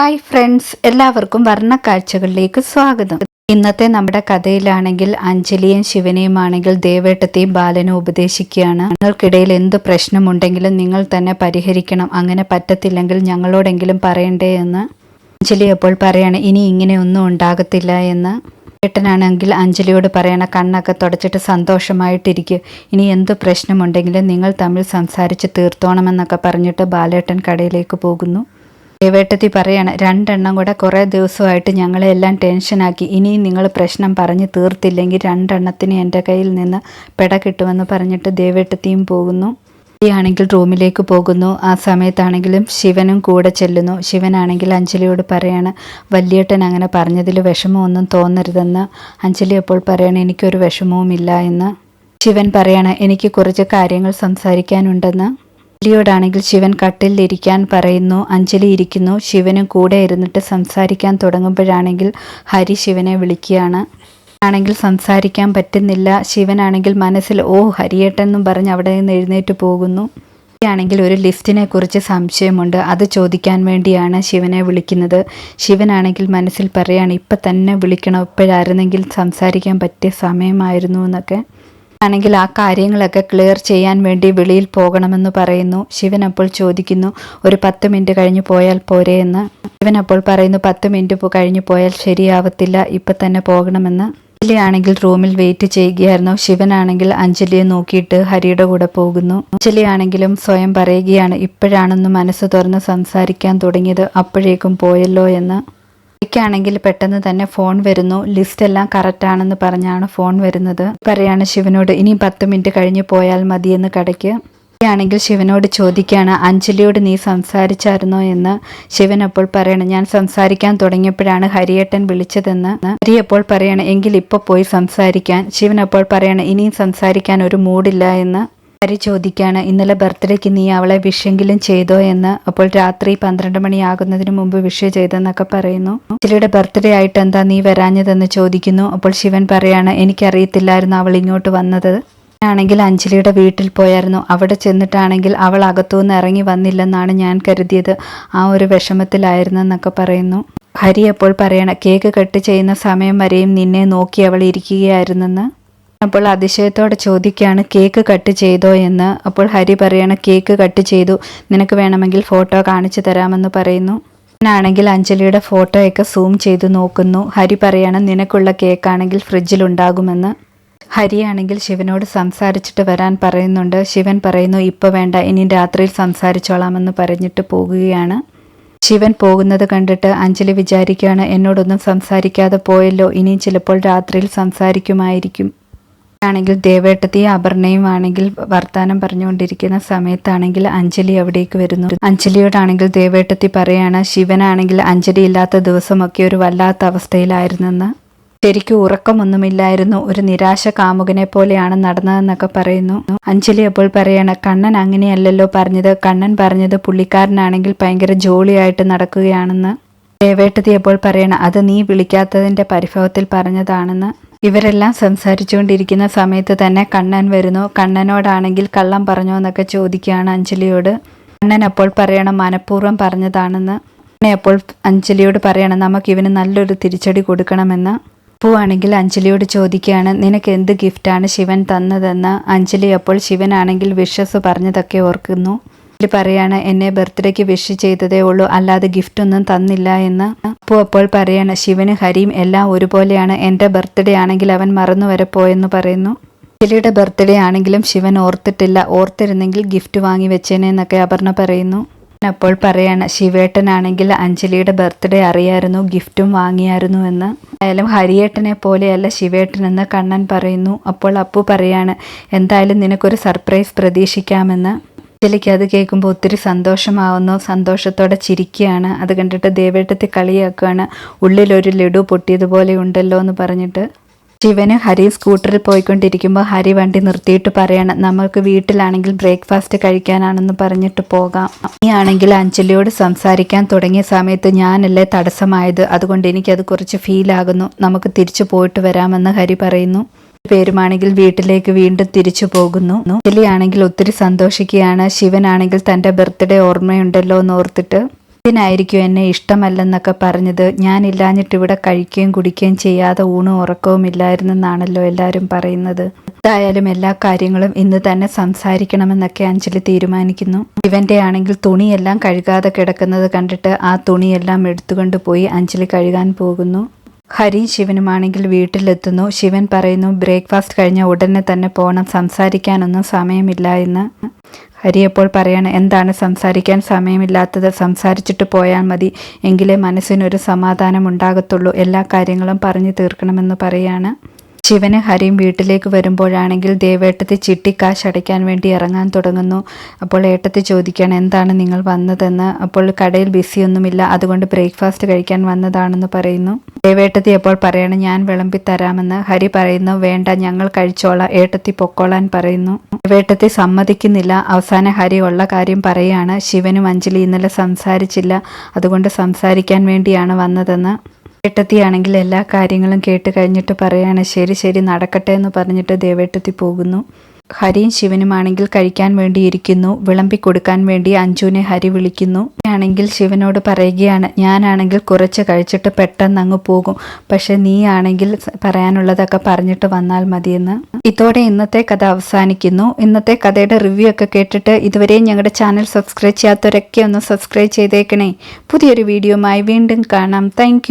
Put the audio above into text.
Hi friends എല്ലാവർക്കും വർണക്കാഴ്ചകളിലേക്ക് സ്വാഗതം. ഇന്നത്തെ നമ്മുടെ കഥയിലാണെങ്കിൽ അഞ്ജലിയും ശിവനെയും ആണെങ്കിൽ ദേവേട്ടത്തെയും ബാലനും ഉപദേശിക്കുകയാണ്. നിങ്ങൾക്കിടയിൽ എന്ത് പ്രശ്നമുണ്ടെങ്കിലും നിങ്ങൾ തന്നെ പരിഹരിക്കണം. അങ്ങനെ പറ്റത്തില്ലെങ്കിൽ ഞങ്ങളോടെങ്കിലും പറയണ്ടേ എന്ന് അഞ്ജലി അപ്പോൾ പറയാണ് ഇനി ഇങ്ങനെ ഒന്നും ഉണ്ടാകത്തില്ല എന്ന്. ഏട്ടനാണെങ്കിൽ അഞ്ജലിയോട് പറയണ കണ്ണൊക്കെ തുടച്ചിട്ട് സന്തോഷമായിട്ടിരിക്കുക ഇനി എന്ത് പ്രശ്നമുണ്ടെങ്കിലും നിങ്ങൾ തമ്മിൽ സംസാരിച്ച് തീർത്തോണമെന്നൊക്കെ പറഞ്ഞിട്ട് ബാലേട്ടൻ കടയിലേക്ക് പോകുന്നു. ദേവേട്ടത്തി പറയാണ് രണ്ടെണ്ണം കൂടെ കുറേ ദിവസമായിട്ട് ഞങ്ങളെ എല്ലാം ടെൻഷനാക്കി. ഇനിയും നിങ്ങൾ പ്രശ്നം പറഞ്ഞ് തീർത്തില്ലെങ്കിൽ രണ്ടെണ്ണത്തിന് എന്റെ കയ്യിൽ നിന്ന് പെട കിട്ടുമെന്ന് പറഞ്ഞിട്ട് ദേവേട്ടത്തിയും പോകുന്നു. ആണെങ്കിൽ റൂമിലേക്ക് പോകുന്നു. ആ സമയത്താണെങ്കിലും ശിവനും കൂടെ ചെല്ലുന്നു. ശിവനാണെങ്കിൽ അഞ്ജലിയോട് പറയാണ് വല്യേട്ടൻ അങ്ങനെ പറഞ്ഞതിൽ വിഷമമൊന്നും തോന്നരുതെന്ന്. അഞ്ജലി അപ്പോൾ പറയണം എനിക്കൊരു വിഷമവുമില്ല എന്ന്. ശിവൻ പറയാണ് എനിക്ക് കുറച്ച് കാര്യങ്ങൾ സംസാരിക്കാനുണ്ടെന്ന്. അഞ്ജലിയോടാണെങ്കിൽ ശിവൻ കട്ടിലിരിക്കാൻ പറയുന്നു അഞ്ജലി ഇരിക്കുന്നു ശിവനും കൂടെ ഇരുന്നിട്ട് സംസാരിക്കാൻ തുടങ്ങുമ്പോഴാണെങ്കിൽ ഹരി ശിവനെ വിളിക്കുകയാണ്. ആണെങ്കിൽ സംസാരിക്കാൻ പറ്റുന്നില്ല ശിവനാണെങ്കിൽ മനസ്സിൽ ഓ ഹരിയേട്ടൻ എന്നും പറഞ്ഞ് അവിടെ നിന്ന് എഴുന്നേറ്റ് പോകുന്നു. ആണെങ്കിൽ ഒരു ലിഫ്റ്റിനെ കുറിച്ച് സംശയമുണ്ട് അത് ചോദിക്കാൻ വേണ്ടിയാണ് ശിവനെ വിളിക്കുന്നത്. ശിവനാണെങ്കിൽ മനസ്സിൽ പറയാണ് ഇപ്പം തന്നെ വിളിക്കണം ഇപ്പോഴായിരുന്നെങ്കിൽ സംസാരിക്കാൻ പറ്റിയ സമയമായിരുന്നു എന്നൊക്കെ. ആണെങ്കിൽ ആ കാര്യങ്ങളൊക്കെ ക്ലിയർ ചെയ്യാൻ വേണ്ടി വെളിയിൽ പോകണമെന്ന് പറയുന്നു. ശിവൻ അപ്പോൾ ചോദിക്കുന്നു ഒരു പത്ത് മിനിറ്റ് കഴിഞ്ഞ് പോയാൽ പോരെ എന്ന്. ശിവൻ അപ്പോൾ പറയുന്നു പത്ത് മിനിറ്റ് കഴിഞ്ഞ് പോയാൽ ശരിയാവത്തില്ല ഇപ്പം തന്നെ പോകണമെന്ന്. അഞ്ജലി റൂമിൽ വെയിറ്റ് ചെയ്യുകയായിരുന്നു. ശിവനാണെങ്കിൽ അഞ്ജലിയെ നോക്കിയിട്ട് ഹരിയുടെ കൂടെ പോകുന്നു. അഞ്ജലി ആണെങ്കിലും സ്വയം പറയുകയാണ് ഇപ്പോഴാണെന്ന് മനസ്സ് തുറന്ന് സംസാരിക്കാൻ തുടങ്ങിയത് അപ്പോഴേക്കും പോയല്ലോ എന്ന്. എനിക്കാണെങ്കിൽ പെട്ടെന്ന് തന്നെ ഫോൺ വരുന്നു. ലിസ്റ്റ് എല്ലാം കറക്റ്റ് ആണെന്ന് പറഞ്ഞാണ് ഫോൺ വരുന്നത്. പറയാണ് ശിവനോട് ഇനി പത്ത് മിനിറ്റ് കഴിഞ്ഞ് പോയാൽ മതിയെന്ന് കടയ്ക്ക്. ആണെങ്കിൽ ശിവനോട് ചോദിക്കുകയാണ് അഞ്ജലിയോട് നീ സംസാരിച്ചായിരുന്നോ? എന്ന് ശിവൻ അപ്പോൾ പറയണം ഞാൻ സംസാരിക്കാൻ തുടങ്ങിയപ്പോഴാണ് ഹരിയേട്ടൻ വിളിച്ചതെന്ന്. ഹരി അപ്പോൾ പറയണം എങ്കിൽ ഇപ്പോൾ പോയി സംസാരിക്കാൻ. ശിവൻ അപ്പോൾ പറയണം ഇനിയും സംസാരിക്കാൻ ഒരു മൂഡില്ല എന്ന്. ഹരി ചോദിക്കാണ്. ഇന്നലെ ബർത്ത്ഡേക്ക് നീ അവളെ വിഷെങ്കിലും ചെയ്തോ എന്ന്. അപ്പോൾ രാത്രി പന്ത്രണ്ട് മണിയാകുന്നതിന് മുമ്പ് വിഷ് ചെയ്തെന്നൊക്കെ പറയുന്നു. ചിലയുടെ ബർത്ത്ഡേ ആയിട്ട് എന്താ നീ വരാഞ്ഞതെന്ന് ചോദിക്കുന്നു. അപ്പോൾ ശിവൻ പറയാണ് എനിക്കറിയത്തില്ലായിരുന്നു അവൾ ഇങ്ങോട്ട് വന്നത്. ആണെങ്കിൽ അഞ്ജലിയുടെ വീട്ടിൽ പോയായിരുന്നു. അവിടെ ചെന്നിട്ടാണെങ്കിൽ അവൾ അകത്തുനിന്ന് ഇറങ്ങി വന്നില്ലെന്നാണ് ഞാൻ കരുതിയത്. ആ ഒരു വിഷമത്തിലായിരുന്നു എന്നൊക്കെ പറയുന്നു. ഹരി അപ്പോൾ പറയണ കേക്ക് കട്ട് ചെയ്യുന്ന സമയം വരെയും നിന്നെ നോക്കി അവൾ ഇരിക്കുകയായിരുന്നെന്ന്. അപ്പോൾ അതിശയത്തോടെ ചോദിക്കുകയാണ് കേക്ക് കട്ട് ചെയ്തോ എന്ന്? അപ്പോൾ ഹരി പറയണ കേക്ക് കട്ട് ചെയ്തു. നിനക്ക് വേണമെങ്കിൽ ഫോട്ടോ കാണിച്ചു തരാമെന്ന് പറയുന്നു. ഞാനാണെങ്കിൽ അഞ്ജലിയുടെ ഫോട്ടോയൊക്കെ സൂം ചെയ്ത് നോക്കുന്നു. ഹരി പറയണം നിനക്കുള്ള കേക്കാണെങ്കിൽ ഫ്രിഡ്ജിലുണ്ടാകുമെന്ന് ഹരിയാണെങ്കിൽ ശിവനോട് സംസാരിച്ചിട്ട് വരാൻ പറയുന്നുണ്ട്. ശിവൻ പറയുന്നു ഇപ്പോൾ വേണ്ട ഇനി രാത്രിയിൽ സംസാരിച്ചോളാമെന്ന് പറഞ്ഞിട്ട് പോകുകയാണ്. ശിവൻ പോകുന്നത് കണ്ടിട്ട് അഞ്ജലി വിചാരിക്കുകയാണ് എന്നോടൊന്നും സംസാരിക്കാതെ പോയല്ലോ ഇനിയും ചിലപ്പോൾ രാത്രിയിൽ സംസാരിക്കുമായിരിക്കും. ആണെങ്കിൽ ദേവേട്ടത്തെയും അപർണയും ആണെങ്കിൽ വർത്താനം പറഞ്ഞുകൊണ്ടിരിക്കുന്ന സമയത്താണെങ്കിൽ അഞ്ജലി അവിടേക്ക് വരുന്നു. അഞ്ജലിയോടാണെങ്കിൽ ദേവേട്ടത്തി പറയാണ് ശിവനാണെങ്കിൽ അഞ്ജലി ഇല്ലാത്ത ദിവസമൊക്കെ ഒരു വല്ലാത്ത അവസ്ഥയിലായിരുന്നെന്ന്. ശരിക്കും ഉറക്കമൊന്നുമില്ലായിരുന്നു ഒരു നിരാശ കാമുകനെ പോലെയാണ് നടന്നതെന്നൊക്കെ പറയുന്നു. അഞ്ജലി അപ്പോൾ പറയാണ് കണ്ണൻ അങ്ങനെയല്ലല്ലോ പറഞ്ഞത്. കണ്ണൻ പറഞ്ഞത് പുള്ളിക്കാരനാണെങ്കിൽ ഭയങ്കര ജോളിയായിട്ട് നടക്കുകയാണെന്ന്. ദേവേട്ടതി അപ്പോൾ പറയണം അത് നീ വിളിക്കാത്തതിന്റെ പരിഭവത്തിൽ പറഞ്ഞതാണെന്ന്. ഇവരെല്ലാം സംസാരിച്ചുകൊണ്ടിരിക്കുന്ന സമയത്ത് തന്നെ കണ്ണൻ വരുന്നു. കണ്ണനോടാണെങ്കിൽ കള്ളം പറഞ്ഞോ എന്നൊക്കെ ചോദിക്കുകയാണ് അഞ്ജലിയോട്. കണ്ണൻ അപ്പോൾ പറയണം മനഃപൂർവം പറഞ്ഞതാണെന്ന്. അപ്പോൾ അഞ്ജലിയോട് പറയണം നമുക്ക് ഇവന് നല്ലൊരു തിരിച്ചടി കൊടുക്കണമെന്ന്. അപ്പുവാണെങ്കിൽ അഞ്ജലിയോട് ചോദിക്കുകയാണ് നിനക്ക് എന്ത് ഗിഫ്റ്റാണ് ശിവൻ തന്നതെന്ന്? അഞ്ജലി അപ്പോൾ ശിവനാണെങ്കിൽ വിഷസ് പറഞ്ഞതൊക്കെ ഓർക്കുന്നു. പറയാണ് എന്നെ ബർത്ത്ഡേക്ക് വിഷ് ചെയ്തതേ ഉള്ളൂ അല്ലാതെ ഗിഫ്റ്റ് ഒന്നും തന്നില്ല എന്ന്. അപ്പു അപ്പോൾ പറയാണ് ശിവന് ഹരിയും എല്ലാം ഒരുപോലെയാണ് എന്റെ ബർത്ത്ഡേ ആണെങ്കിൽ അവൻ മറന്നു വരെ പോയെന്ന് പറയുന്നു. അഞ്ജലിയുടെ ബർത്ത്ഡേ ആണെങ്കിലും ശിവൻ ഓർത്തിട്ടില്ല ഓർത്തിരുന്നെങ്കിൽ ഗിഫ്റ്റ് വാങ്ങി വെച്ചേനെ എന്നൊക്കെ അപർണ പറയുന്നു. അപ്പോൾ പറയാണ് ശിവേട്ടനാണെങ്കിൽ അഞ്ജലിയുടെ ബർത്ത്ഡേ അറിയായിരുന്നു ഗിഫ്റ്റും വാങ്ങിയായിരുന്നു എന്ന്. എന്തായാലും ഹരിയേട്ടനെ പോലെയല്ല ശിവേട്ടനെന്ന് കണ്ണൻ പറയുന്നു. അപ്പോൾ അപ്പു പറയാണ് എന്തായാലും നിനക്കൊരു സർപ്രൈസ് പ്രതീക്ഷിക്കാമെന്ന്. അഞ്ജലിക്ക് അത് കേൾക്കുമ്പോൾ ഒത്തിരി സന്തോഷമാവുന്നു. സന്തോഷത്തോടെ ചിരിക്കുകയാണ്. അത് കണ്ടിട്ട് ദേവേട്ടത്തെ കളിയാക്കുകയാണ്. ഉള്ളിലൊരു ലഡു പൊട്ടിയതുപോലെ ഉണ്ടല്ലോ എന്ന് പറഞ്ഞിട്ട്. ശിവന് ഹരി സ്കൂട്ടറിൽ പോയിക്കൊണ്ടിരിക്കുമ്പോൾ ഹരി വണ്ടി നിർത്തിയിട്ട് പറയണം നമുക്ക് വീട്ടിലാണെങ്കിൽ ബ്രേക്ക്ഫാസ്റ്റ് കഴിക്കാനാണെന്ന് പറഞ്ഞിട്ട് പോകാം. നീ ആണെങ്കിൽ അഞ്ജലിയോട് സംസാരിക്കാൻ തുടങ്ങിയ സമയത്ത് ഞാനല്ലേ തടസ്സമായത്. അതുകൊണ്ട് എനിക്കത് കുറച്ച് ഫീലാകുന്നു നമുക്ക് തിരിച്ചു പോയിട്ട് വരാമെന്ന് ഹരി പറയുന്നു. പേരുമാണെങ്കിൽ വീട്ടിലേക്ക് വീണ്ടും തിരിച്ചു പോകുന്നു. അഞ്ജലിയാണെങ്കിൽ ഒത്തിരി സന്തോഷിക്കുകയാണ്. ശിവനാണെങ്കിൽ തന്റെ ബർത്ത്ഡേ ഓർമ്മയുണ്ടല്ലോ എന്ന് ഓർത്തിട്ട് ഇതിനായിരിക്കും എന്നെ ഇഷ്ടമല്ലെന്നൊക്കെ പറഞ്ഞത്. ഞാനില്ലാഞ്ഞിട്ട് ഇവിടെ കഴിക്കുകയും കുടിക്കുകയും ചെയ്യാതെ ഊണും ഉറക്കവും ഇല്ലായിരുന്നെന്നാണല്ലോ എല്ലാവരും പറയുന്നത്. എന്തായാലും എല്ലാ കാര്യങ്ങളും ഇന്ന് തന്നെ സംസാരിക്കണമെന്നൊക്കെ അഞ്ജലി തീരുമാനിക്കുന്നു. ഇവന്റെ ആണെങ്കിൽ തുണിയെല്ലാം കഴുകാതെ കിടക്കുന്നത് കണ്ടിട്ട് ആ തുണിയെല്ലാം എടുത്തുകൊണ്ട് പോയി അഞ്ജലി കഴുകാൻ പോകുന്നു. ഹരി ശിവനുമാണെങ്കിൽ വീട്ടിലെത്തുന്നു. ശിവൻ പറയുന്നു ബ്രേക്ക്ഫാസ്റ്റ് കഴിഞ്ഞ ഉടനെ തന്നെ പോകണം സംസാരിക്കാനൊന്നും സമയമില്ല എന്ന്. ഹരി അപ്പോൾ പറയാണ് എന്താണ്? സംസാരിക്കാൻ സമയമില്ലാത്തത്. സംസാരിച്ചിട്ട് പോയാൽ മതി. എങ്കിലേ മനസ്സിനൊരു സമാധാനം ഉണ്ടാകത്തുള്ളൂ. എല്ലാ കാര്യങ്ങളും പറഞ്ഞു തീർക്കണമെന്ന് പറയാണ്. ശിവന് ഹരിയും വീട്ടിലേക്ക് വരുമ്പോഴാണെങ്കിൽ ദേവേട്ടത്തെ ചിട്ടിക്കാശ് അടയ്ക്കാൻ വേണ്ടി ഇറങ്ങാൻ തുടങ്ങുന്നു. അപ്പോൾ ഏട്ടത്തെ ചോദിക്കുകയാണ് എന്താണ് നിങ്ങൾ വന്നതെന്ന്? അപ്പോൾ കടയിൽ ബിസിയൊന്നുമില്ല അതുകൊണ്ട് ബ്രേക്ക്ഫാസ്റ്റ് കഴിക്കാൻ വന്നതാണെന്ന് പറയുന്നു. ദേവേട്ടത്തി അപ്പോൾ പറയണം ഞാൻ വിളമ്പി തരാമെന്ന്. ഹരി പറയുന്നു വേണ്ട ഞങ്ങൾ കഴിച്ചോളാം ഏട്ടത്തി പൊക്കോളാൻ പറയുന്നു. ദേവേട്ടത്തി സമ്മതിക്കുന്നില്ല. അവസാന ഹരി ഉള്ള കാര്യം പറയുകയാണ് ശിവനും അഞ്ജലി ഇന്നലെ സംസാരിച്ചില്ല അതുകൊണ്ട് സംസാരിക്കാൻ വേണ്ടിയാണ് വന്നതെന്ന്. ഏട്ടത്തിയാണെങ്കിൽ എല്ലാ കാര്യങ്ങളും കേട്ട് കഴിഞ്ഞിട്ട് പറയാണ് ശരി ശരി നടക്കട്ടെ എന്ന് പറഞ്ഞിട്ട് ദേവേട്ടത്തി പോകുന്നു. ഹരിയും ശിവനുമാണെങ്കിൽ കഴിക്കാൻ വേണ്ടി ഇരിക്കുന്നു വിളമ്പി കൊടുക്കാൻ വേണ്ടി അഞ്ജുവിനെ ഹരി വിളിക്കുന്നു. ആണെങ്കിൽ ശിവനോട് പറയുകയാണ് ഞാനാണെങ്കിൽ കുറച്ച് കഴിച്ചിട്ട് പെട്ടെന്ന് അങ്ങ് പോകും പക്ഷെ നീ ആണെങ്കിൽ പറയാനുള്ളതൊക്കെ പറഞ്ഞിട്ട് വന്നാൽ മതിയെന്ന്. ഇതോടെ ഇന്നത്തെ കഥ അവസാനിക്കുന്നു. ഇന്നത്തെ കഥയുടെ റിവ്യൂ ഒക്കെ കേട്ടിട്ട് ഇതുവരെയും ഞങ്ങളുടെ ചാനൽ സബ്സ്ക്രൈബ് ചെയ്യാത്തവരൊക്കെ ഒന്ന് സബ്സ്ക്രൈബ് ചെയ്തേക്കണേ. പുതിയൊരു വീഡിയോയുമായി വീണ്ടും കാണാം. താങ്ക്